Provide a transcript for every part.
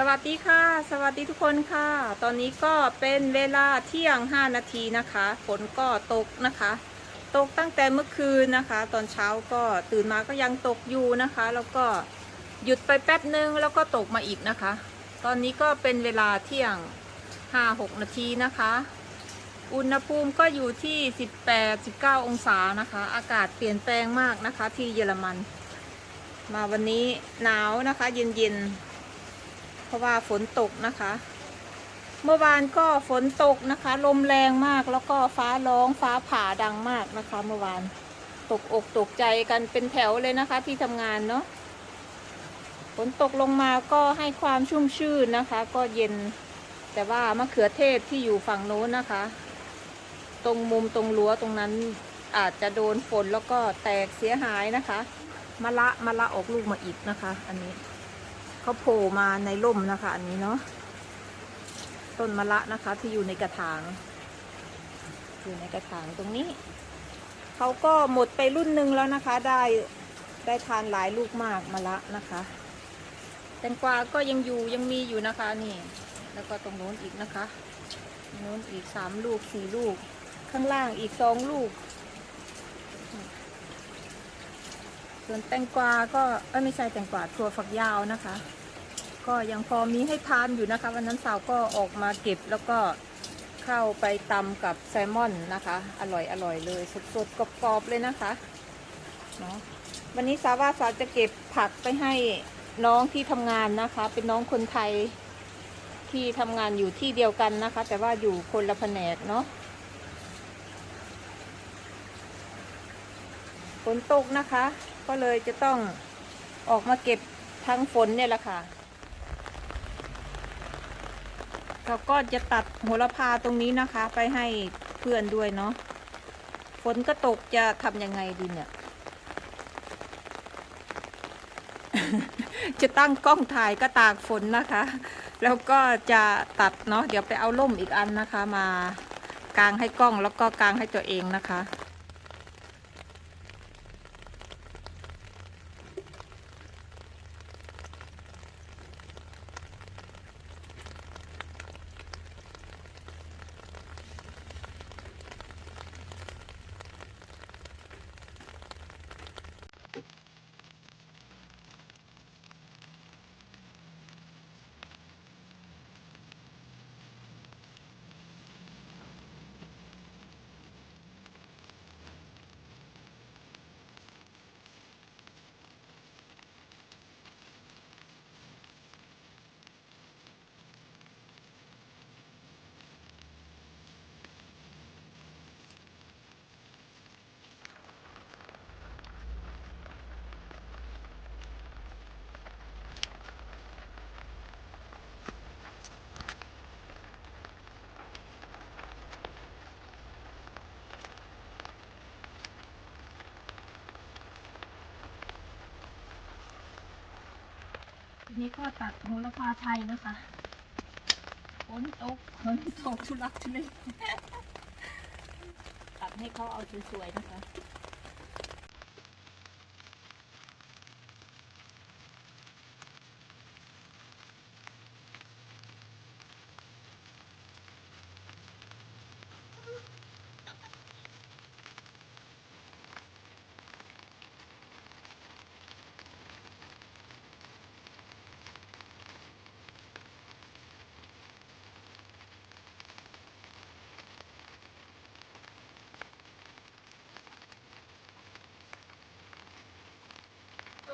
สวัสดีค่ะ สวัสดีทุกคนค่ะ ตอนนี้ก็เป็นเวลาเที่ยง 5 นาทีนะคะ ฝนก็ตกนะคะ ตกตั้งแต่เมื่อคืนนะคะ ตอนเช้าก็ตื่นมาก็ยังตกอยู่นะคะ แล้วก็หยุดไปแป๊บนึงแล้วก็ตกมาอีกนะคะ ตอนนี้ก็เป็นเวลาเที่ยง 5-6 นาทีนะคะ อุณหภูมิก็อยู่ที่ 18-19 องศานะคะ อากาศเปลี่ยนแปลงมากนะคะที่เยอรมัน มาวันนี้หนาวนะคะ เย็นๆ เพราะว่าฝนตกนะคะ เมื่อวานก็ฝนตกนะคะ ลมแรงมากแล้วก็ฟ้าร้องฟ้าผ่าดังมากนะคะ เมื่อวานตกอกตกใจกันเป็นแถวเลยนะคะ ที่ทำงานเนาะฝนตกลงมาก็ให้ความชุ่มชื่นนะคะ ก็เย็น แต่ว่ามะเขือเทศที่อยู่ฝั่งโน้นนะคะ ตรงมุมตรงรั้วตรงนั้นอาจจะโดนฝนแล้วก็แตกเสียหายนะคะมะละมะละออกลูกมาอีกนะคะ อันนี้ เขาโผล่มาในร่มนะคะ อันนี้เนาะต้นมะละนะคะ ที่อยู่ในกระถาง อยู่ในกระถางตรงนี้เขาก็หมดไปรุ่นหนึ่งแล้วนะคะ ได้ได้ทานหลายลูกมากมะละนะคะแตงกวาก็ยังอยู่ยังมีอยู่นะคะนี่ แล้วก็ตรงโน้นอีกนะคะโน้นอีกสามลูกสี่ลูก ข้างล่างอีกสองลูก ส่วนแตงกวาก็ไม่ใช่แตงกวาถั่วฝักยาวนะคะ ก็ยังพอมีให้ทานอยู่นะคะ วันนั้นสาวก็ออกมาเก็บแล้วก็เข้าไปตำกับแซลมอนนะคะ อร่อยอร่อยเลยสดๆกรอบๆเลยนะคะเนาะวันนี้สาวว่าสาวจะเก็บผักไปให้น้องที่ทำงานนะคะ เป็นน้องคนไทยที่ทำงานอยู่ที่เดียวกันนะคะ แต่ว่าอยู่คนละแผนกเนาะฝนตกนะคะ ก็เลยจะต้องออกมาเก็บทั้งฝนเนี่ยแหละค่ะ เราก็จะตัดโหระพาตรงนี้นะคะ ไปให้เพื่อนด้วยเนาะฝนก็ตกจะทำยังไงดีเนี่ย จะตั้งกล้องถ่ายก็ตากฝนนะคะ แล้วก็จะตัดเนาะเดี๋ยวไปเอาล่มอีกอันนะคะ มากางให้กล้องแล้วก็กางให้ตัวเองนะคะ นี้ก็ตัดโหระพาไทยนะคะฝนตกฝนตกทุลักทุเลตัดให้เขาเอาสวยๆนะคะ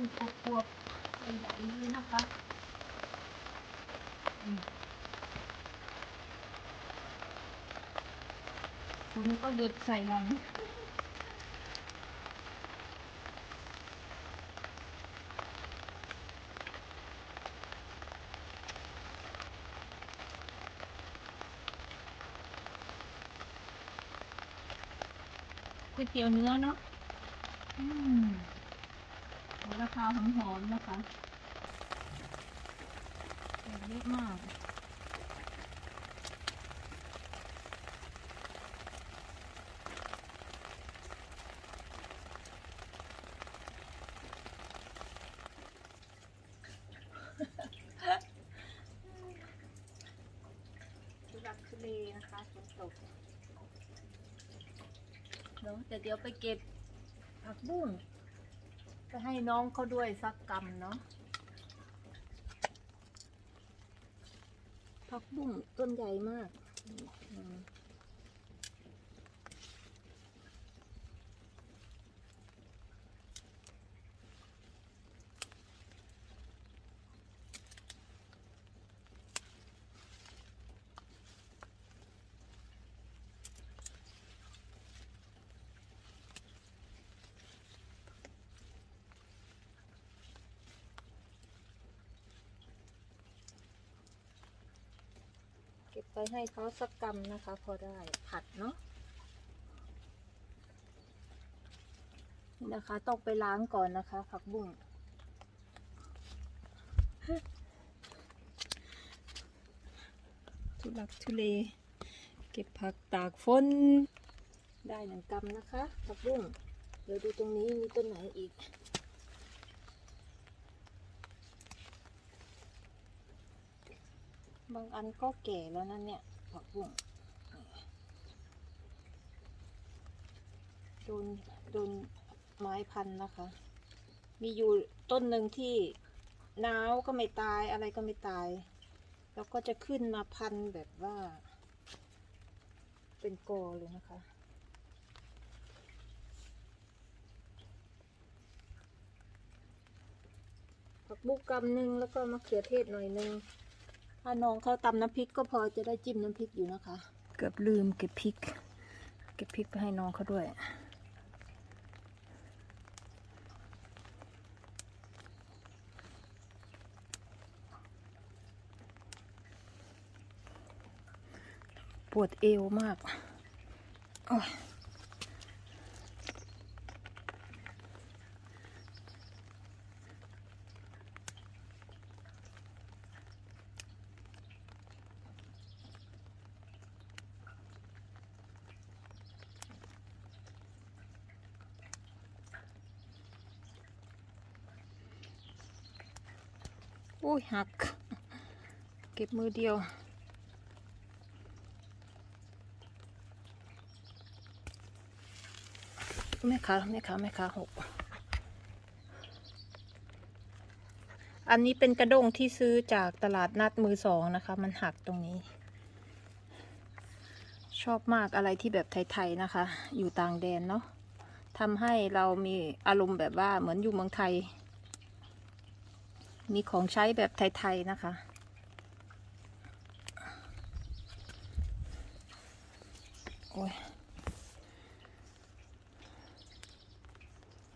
นปวบๆใหญ่ๆเลยนะคะอืมฝนก็หยุดใส่หลังก๋วยเตี๋ยวเนื้อเนาะอืม ราคาหอมๆนะคะเยอะมากเลนะคะฝนตกเดี๋ยวไปเก็บผักบุ้ง จะให้น้องเขาด้วยสักกรรมเนาะผักบุ้งต้นใหญ่มาก ก็บไปให้เขาสักกำนะคะ พอได้ผัดเนาะนี่นะคะต้องไปล้างก่อนนะคะ ผักบุ้งทุลักทุเล เก็บผักตากฝนได้หนึ่งกำนะคะผักบุ้งเดี๋ยวดูตรงนี้มีต้นไหนอีก บางอันก็แก่แล้วนั่นเนี่ยผักบุ้งโดนโดนไม้พันนะคะ มีอยู่ต้นหนึ่งที่หนาวก็ไม่ตายอะไรก็ไม่ตาย แล้วก็จะขึ้นมาพันแบบว่า เป็นกอเลยนะคะผักบุกกำหนึ่งแล้วก็มะเขือเทศหน่อยหนึ่ง ถ้าน้องเขาตำน้ำพริกก็พอจะได้จิ้มน้ำพริกอยู่นะคะ เกือบลืมเก็บพริก เก็บพริกไปให้น้องเขาด้วย ปวดเอวมากโอ้ย อ้ยหัก เก็บมือเดียว แม่ค้าแม่ค้าแม่ค้าหก อันนี้เป็นกระด้งที่ซื้อจากตลาดนัดมือสองนะคะ มันหักตรงนี้ ชอบมากอะไรที่แบบไทยๆนะคะ อยู่ต่างแดนเนาะทำให้เรามีอารมณ์แบบว่าเหมือนอยู่เมืองไทย มีของใช้แบบไทย ๆ นะคะ โอ้ย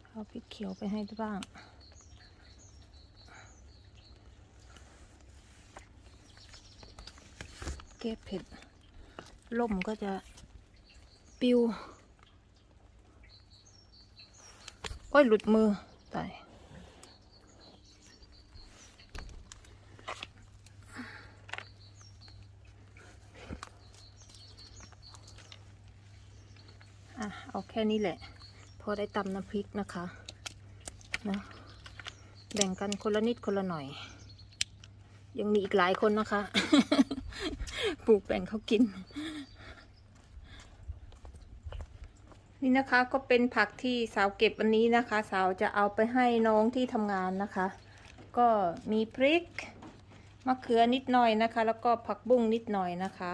เอาพริกเขียวไปให้บ้างเก็บเผ็ดล่มก็จะปิว โอ้ย หลุดมือตาย อะเอาแค่นี้แหละ พอได้ตำน้ำพริกนะคะนะแบ่งกันคนละนิดคนละหน่อย ยังมีอีกหลายคนนะคะ ปลูกแบ่งเขากิน นี่นะคะก็เป็นผักที่สาวเก็บวันนี้นะคะ สาวจะเอาไปให้น้องที่ทำงานนะคะ ก็มีพริกมะเขือนิดหน่อยนะคะ แล้วก็ผักบุ้งนิดหน่อยนะคะ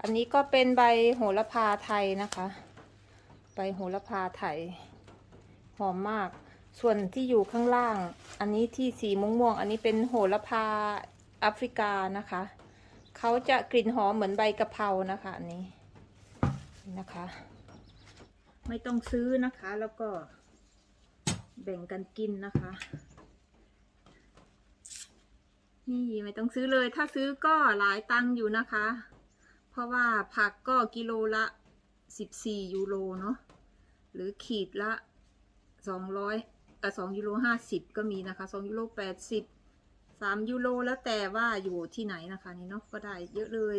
อันนี้ก็เป็นใบโหระพาไทยนะคะ ใบโหระพาไทยหอมมาก ส่วนที่อยู่ข้างล่าง อันนี้ที่สีม่วงๆอันนี้เป็นโหระพาแอฟริกานะคะเขาจะกลิ่นหอมเหมือนใบกะเพรานะคะอันนี้นี่นะคะ ไม่ต้องซื้อนะคะ แล้วก็แบ่งกันกินนะคะ นี่ไม่ต้องซื้อเลย ถ้าซื้อก็หลายตังค์อยู่นะคะ เพราะว่าผักก็กิโลละ สิบสี่ยูโรเนาะหรือขีดละสองร้อยเออสองยูโรห้าสิบก็มีนะคะสองยูโรแปดสิบสามยูโรแล้วแต่ว่าอยู่ที่ไหนนะคะนี่เนาะก็ได้เยอะเลย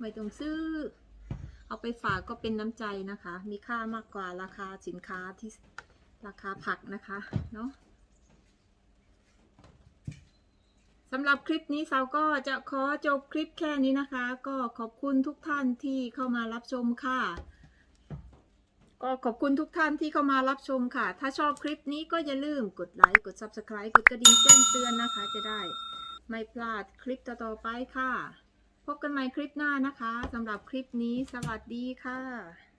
ไม่ต้องซื้อ เอาไปฝากก็เป็นน้ำใจนะคะ มีค่ามากกว่าราคาสินค้าที่ราคาผักนะคะเนาะ สำหรับคลิปนี้สาวก็จะขอจบคลิปแค่นี้นะคะ ก็ขอบคุณทุกท่านที่เข้ามารับชมค่ะ ก็ขอบคุณทุกท่านที่เข้ามารับชมค่ะ ถ้าชอบคลิปนี้ก็อย่าลืมกดไลค์ กด Subscribe กดกระดิ่งแจ้งเตือนนะคะ จะได้ไม่พลาดคลิปต่อๆไปค่ะ พบกันใหม่คลิปหน้านะคะสำหรับคลิปนี้สวัสดีค่ะ